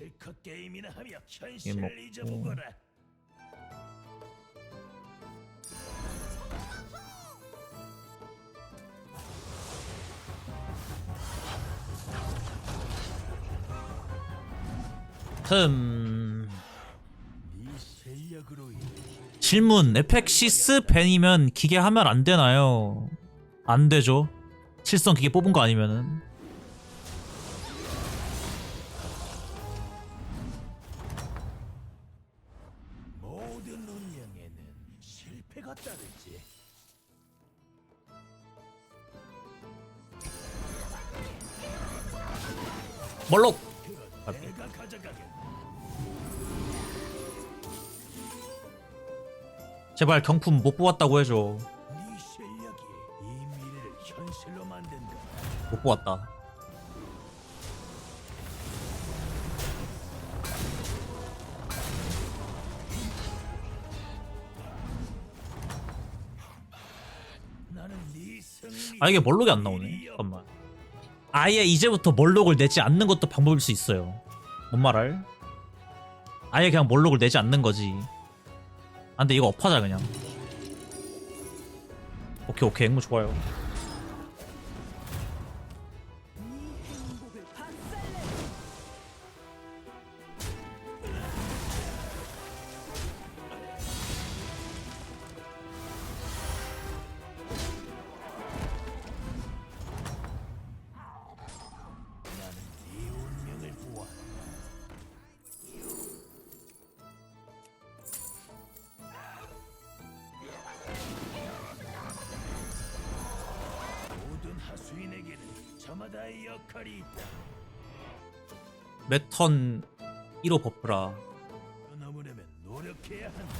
실컷 게임이나 하며 먹고. 현실을 잊어보거라. 흠. 질문 에펙시스 벤이면 기계 하면 안 되나요? 안 되죠. 칠성 기계 뽑은 거 아니면은 멀록. 제발 경품 못 뽑았다고 해줘. 네 실력이 이 만든다. 못 뽑았다. 아 이게 멀록이 안 나오네. 아예 이제부터 멀록을 내지 않는 것도 방법일 수 있어요. 뭔 말할? 아예 그냥 멀록을 내지 않는 거지. 아 근데 이거 업하자 그냥. 오케이 오케이 앵무 좋아요. 하수인에게는 저마다의 역할이 있다. 매턴 1호 버프라. 넘으려면 노력해야 한다.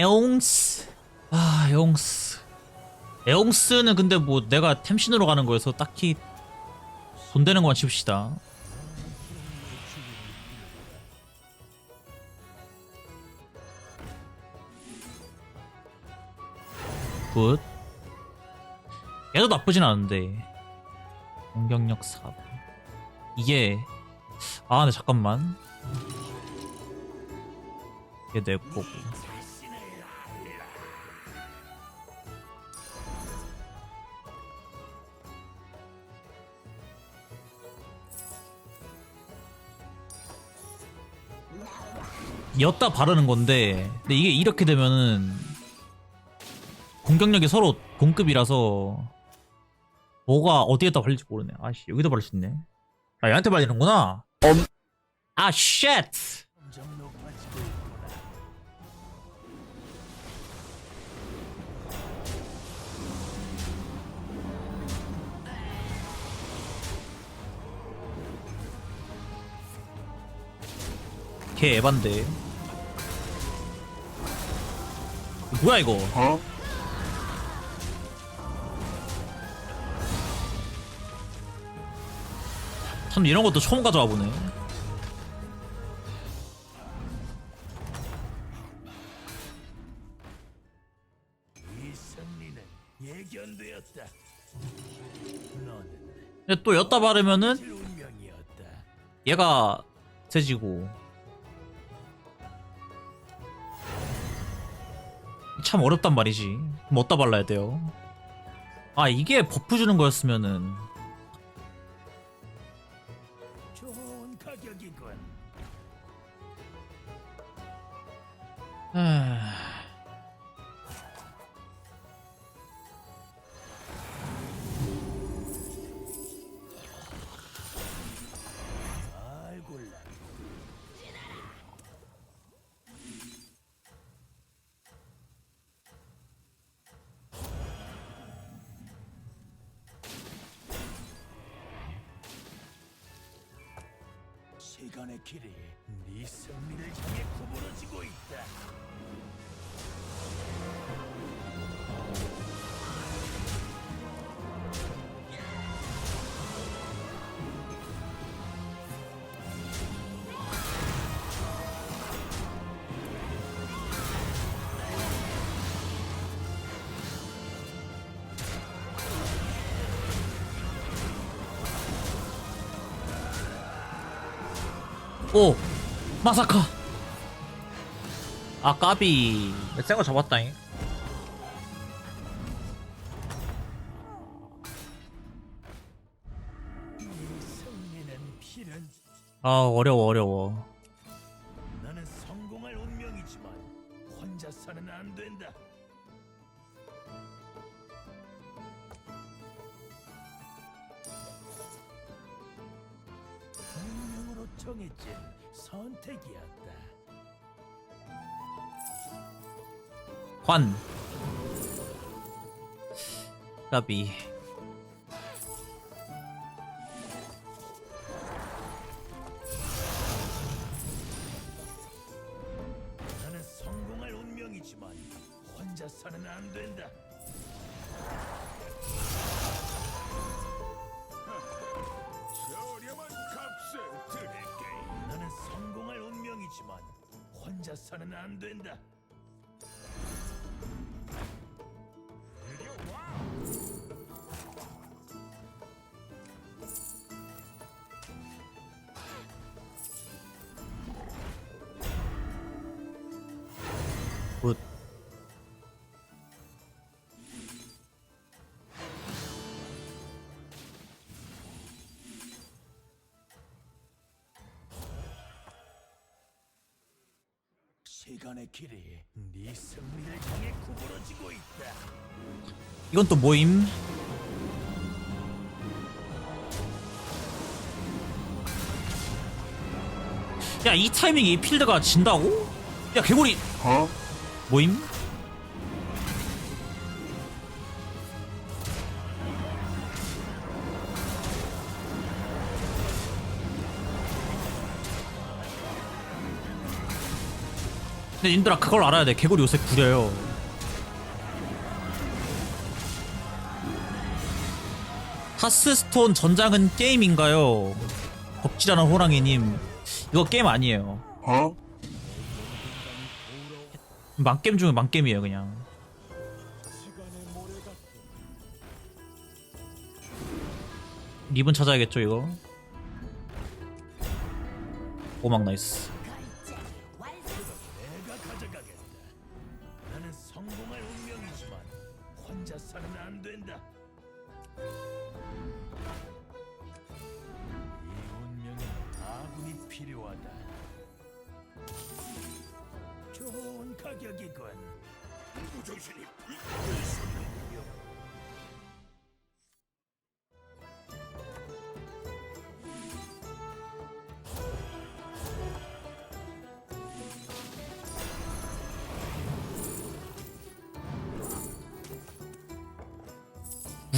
에옹스. 아 에옹스. 에옹스는 근데 뭐 내가 템신으로 가는 거여서 딱히 돈 되는 것만 칩시다. 굿. 얘도 나쁘진 않은데. 공격력 4. 이게 아 근데 잠깐만. 이게 내 거고. 였다 바르는 건데 근데 이게 이렇게 되면은 공격력이 서로 동급이라서 뭐가 어디에다 발릴지 모르네. 아씨 여기다 바를 수 있네. 아 얘한테 발리는구나. 아 쉣! 걔 에반데 뭐야 이거? 참 이런 것도 처음 가져와 보네. 근데 또 였다 바르면은. 얘가 세지고 참 어렵단 말이지. 뭐 어디다 발라야 돼요? 아 이게 버프 주는 거였으면은. 좋은 가격이군. 에휴, 시간의 길이 네 승리를 향해 구부러지고 있다. 오 마사카. 아 까비. 센거 잡았다잉. 아 어려워 어려워 정해진 선택이었다. 환. 까비 시간의 길이 네 승리를 향해 구부러지고 있다. 이건 또 뭐임? 야 이 타이밍에 이 필드가 진다고? 야 개구리 뭐임? 근데 님들아 그걸 알아야 돼. 개구리 요새 구려요. 하스스톤 전장은 게임인가요? 덕질하는 호랑이님 이거 게임 아니에요. 망게임 중에 망게임이에요 그냥. 리본 찾아야겠죠 이거? 오막 나이스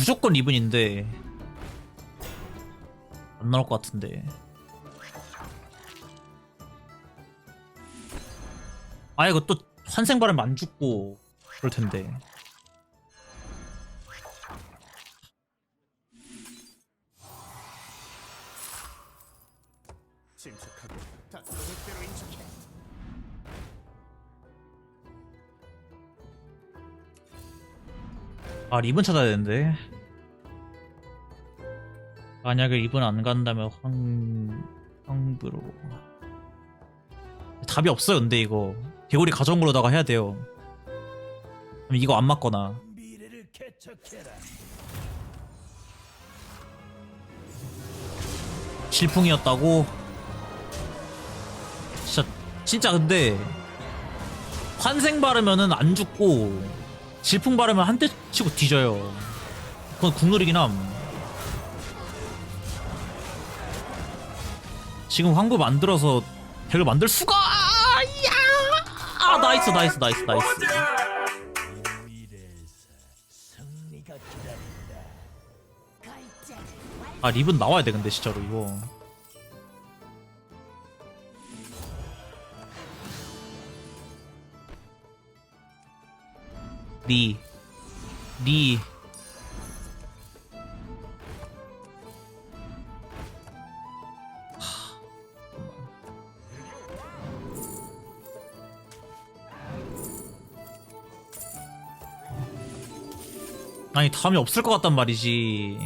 무조건 리본인데 안 나올 것 같은데. 아 이거 또 환생 바람 안 죽고 그럴 텐데 리본 찾아야 되는데. 만약에 리본 안 간다면 황... 황브로. 답이 없어요 근데 이거. 개구리 가져온 걸로다가 해야 돼요. 이거 안 맞거나. 질풍이었다고? 진짜 진짜 근데 환생 바르면은 안 죽고 질풍 바르면 한 대 치고 뒤져요 그건 국룰이긴 함 지금 황부 만들어서 덱을 만들 수가 야! 아 나이스 나이스 나이스 나이스. 아 립은 나와야 돼 근데 진짜로 이거 리, 리. 하, 아니 다음이 없을 것 같단 말이지.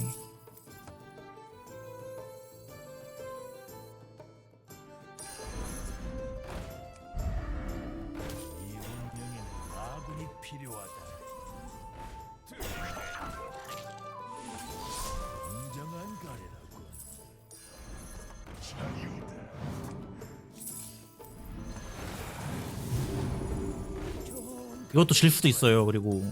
이것도 질 수도 있어요. 그리고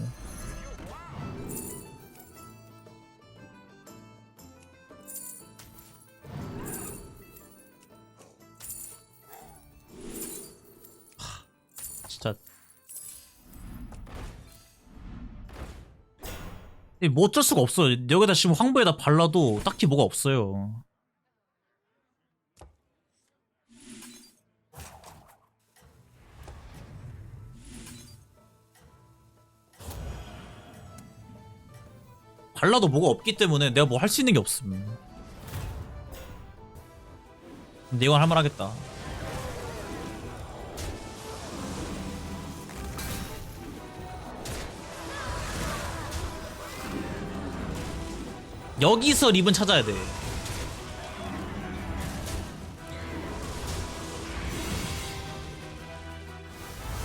하, 진짜 이뭐 어쩔 수가 없어요. 여기다 지금 황보에다 발라도 딱히 뭐가 없어요. 발라도 뭐가 없기 때문에 내가 뭐 할 수 있는 게 없음. 근데 이건 할만하겠다. 여기서 립은 찾아야 돼.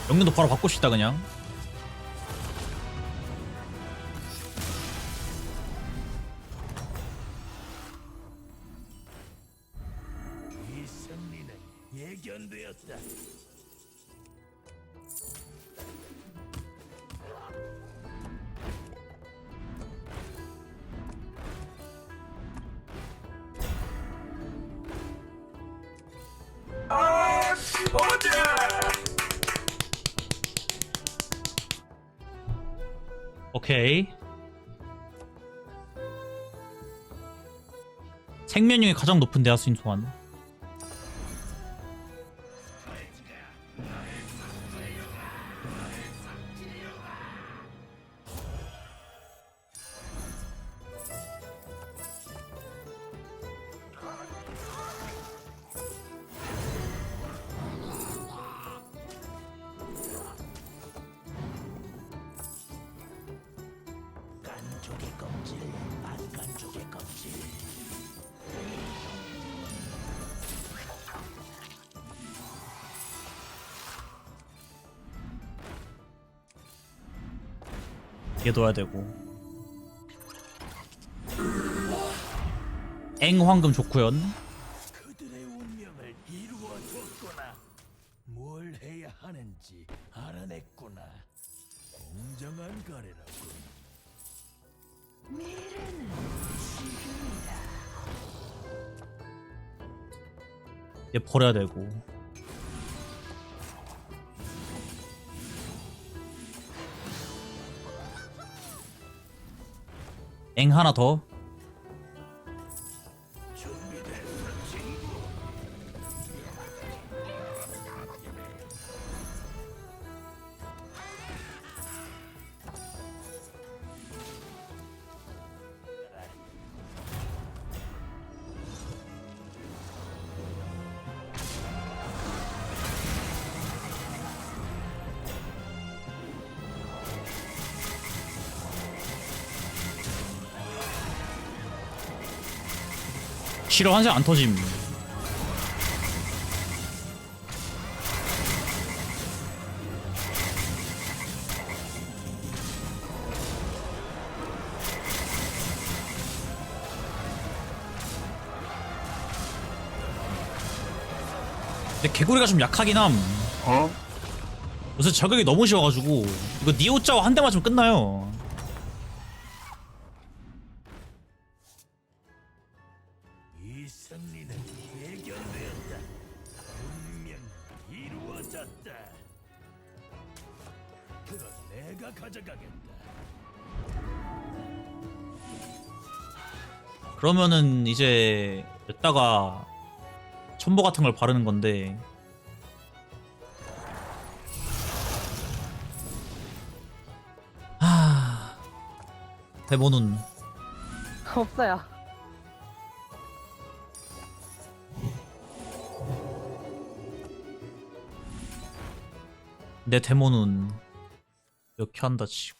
영년도 바로 바꾸고 싶다 그냥. 가장 높은 대하수인 소환. 얘 둬야 되고. 앵황금 좋구연. 그들의 운명을 이루어 줬구나. 뭘 해야 하는지 알아냈구나. 공정한 가래라고. 얘 버려야 되고. 앵 하나 싫어 한색 안 터짐. 근데 개구리가 좀 약하긴 함. 요새 저격이 너무 쉬워가지고 이거 니오짜와 한대 맞으면 끝나요. 그러면은 이제 이따가 첨보 같은 걸 바르는 건데. 하 데모는 없어요. 내 데모는 이렇게 한다 치고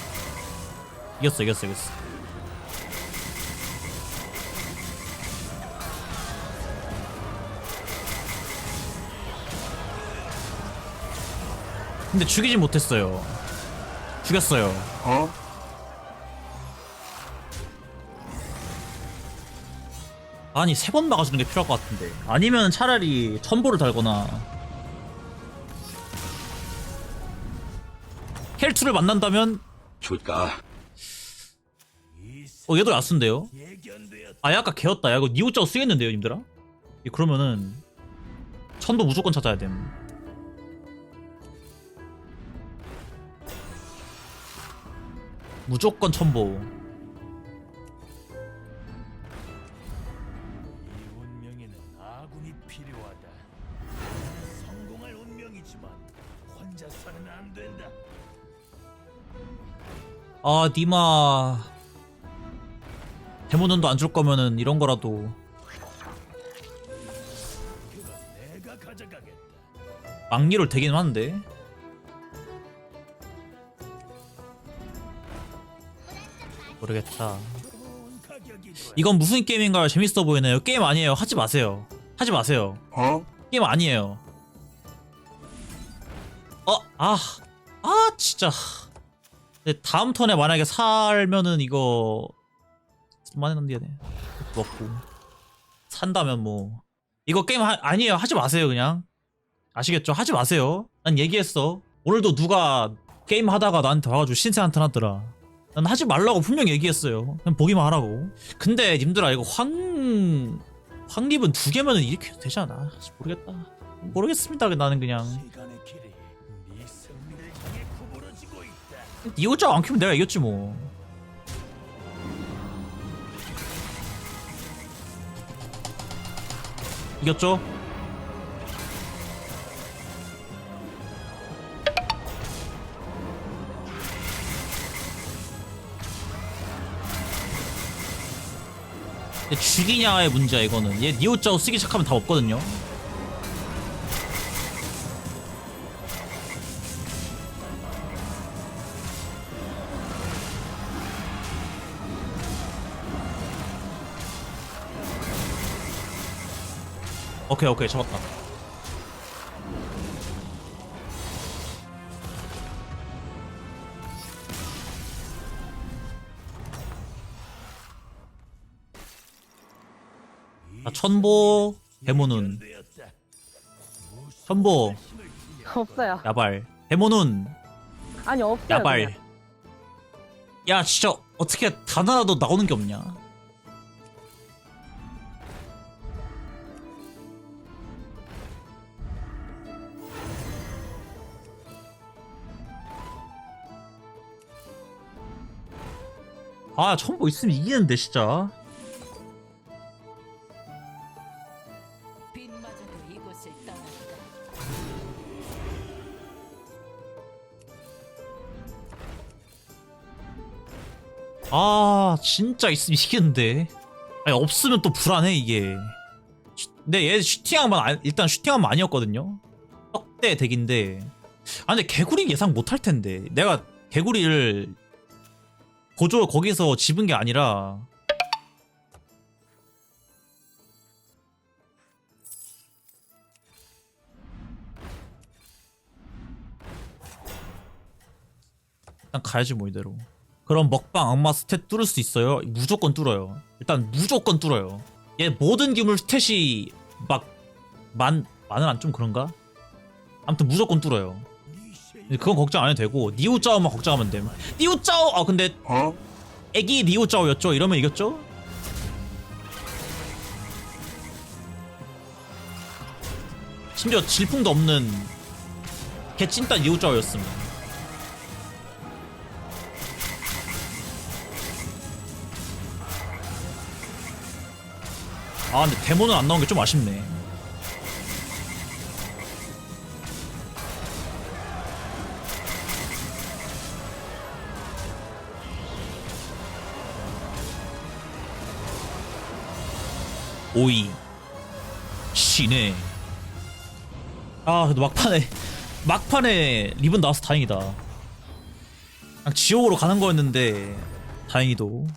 이겼어, 이겼어, 이겼어. 근데 죽이진 못했어요. 죽였어요. 아니 세 번 막아주는 게 필요할 것 같은데 아니면 차라리 첨보를 달거나 켈투를 만난다면 줄까? 이어 얘도 야스인데요 예견되었다. 아 아까 개였다 야 이거 니오짜고 쓰겠는데요 님들아 이 그러면은 천도 무조건 찾아야 됨 무조건 첨보 이 운명에는 아군이 필요하다. 성공할 운명이지만 혼자서는 안 된다. 아 니마 데모넌도 안 줄 거면은 이런 거라도. 막리를 되긴 하는데 모르겠다. 이건 무슨 게임인가요? 재밌어 보이네요 게임 아니에요 하지 마세요 하지 마세요 어? 게임 아니에요 어? 아, 아 진짜 다음 턴에 만약에 살면은 이거 많이 남겨야 돼 먹고. 산다면 뭐. 이거 게임 하, 아니에요. 하지 마세요 그냥. 아시겠죠? 하지 마세요. 난 얘기했어. 오늘도 누가 게임 하다가 나한테 와가지고 신세한테 하더라. 난 하지 말라고 분명 얘기했어요. 그냥 보기만 하라고. 근데 님들아 이거 황 황립은 두 개면은 이렇게 되지 않아? 모르겠다. 모르겠습니다 나는 그냥. 시간의 길이 네 승리를 향해 구부러지고 있다. 이것저것 안 키우면 내가 이겼지 뭐 이겼죠? 죽이냐의 문제야 이거는 얘 니오짜오 쓰기 시작하면 답 없거든요 오케이 오케이 잡았다 아, 천보 데모눈 예견되었다. 천보 없어요. 야발 데모눈 아니 없어요. 야발 그냥. 야 진짜 어떻게 단 하나도 나오는 게 없냐 아 천보 있으면 이기는데 진짜. 아 진짜 있으면 이기는데. 아니 없으면 또 불안해 이게. 슈- 근데 얘 아- 일단 슈팅하면 아니었거든요. 떡대 덱인데. 아 근데 개구리 예상 못할 텐데. 내가 개구리를 고조 거기서 집은 게 아니라. 일단 가야지 뭐 이대로. 그럼 먹방 악마 스탯 뚫을 수 있어요? 무조건 뚫어요. 일단 무조건 뚫어요. 얘 모든 기물 스탯이 막 만 만은 안 좀 그런가? 아무튼 무조건 뚫어요 그건 걱정 안 해도 되고 니오짜오만 걱정하면 됨 니오짜오! 아 근데 어? 애기 니오짜오였죠? 이러면 이겼죠? 심지어 질풍도 없는 개찐따 니오짜오였음 아 근데 데모는 안 나온 게 좀 아쉽네 오이. 신의. 아 그래도 막판에 막판에 리본 나와서 다행이다. 그냥 지옥으로 가는 거였는데 다행히도